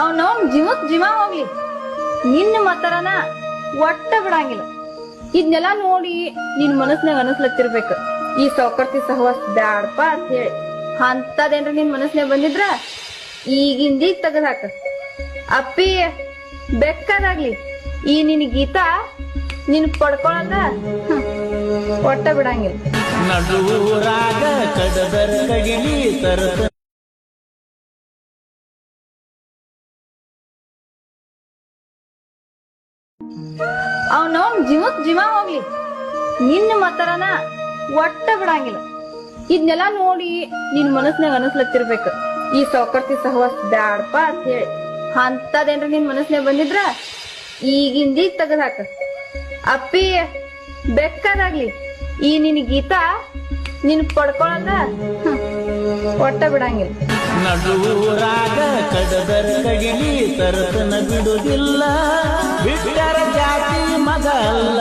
ಅವನವನ್ ಜೀವಕ್ ಜೀವ ಹೋಗ್ಲಿ ನಿನ್ನ ಮತರನ ಒಟ್ಟ ಬಿಡಂಗಿಲ್ಲ. ಇದನ್ನೆಲ್ಲ ನೋಡಿ ನಿನ್ ಮನಸ್ನಾಗ ಅನಸ್ಲತ್ತಿರ್ಬೇಕ. ಈ ಸೌಕರ್ತಿ ಸಹವಾಸ ಬ್ಯಾಡಪ್ಪ ಅಂತ ಹೇಳಿ. ಅಂತದೇನ್ರ ನಿನ್ ಮನಸ್ನಾಗ ಬಂದಿದ್ರ? ಈಗಿಂದೀಗ ಹಾಕ ಅಪ್ಪಿ, ಬೆಕ್ಕದಾಗ್ಲಿ. ಈ ನಿನ್ ಗೀತ ನಿನ್ ಪಡ್ಕೊಳಕ ಒಟ್ಟ ಬಿಡಂಗಿಲ್ಲ. ಅವನವನ್ ಜೀವಕ್ ಜೀವ ಹೋಗ್ಲಿ. ನಿನ್ನ ಮತರನ ಒಟ್ಟ ಬಿಡಂಗಿಲ್ಲ. ಇದನ್ನೆಲ್ಲ ನೋಡಿ ನಿನ್ ಮನಸ್ನಾಗ ಅನಸ್ಲತ್ತಿರ್ಬೇಕು. ಈ ಸೌಕರ್ತಿ ಸಹವಾಸ ಬ್ಯಾಡಪ್ಪ ಅಂತ ಹೇಳಿ ಅಂತದೇನ್ರ ನಿನ್ ಮನಸ್ನಾಗ ಬಂದಿದ್ರ? ಈಗಿಂದೀಗ ತೆಗದ್ ಹಾಕ. ಅಪ್ಪಿ, ಬೆಕ್ಕದಾಗ್ಲಿ. ಈ ನಿನ್ ಗೀತ ನಿನ್ ಪಡ್ಕೊಳದ ಒಟ್ಟ ಬಿಡಂಗಿಲ್ಲ. ನಡುರಾಗ ಕಡದರ ಕಡಿಲಿ ತರತನ ಬಿಟ್ಟರ ಜಾತಿ ಮಗಲ್ಲ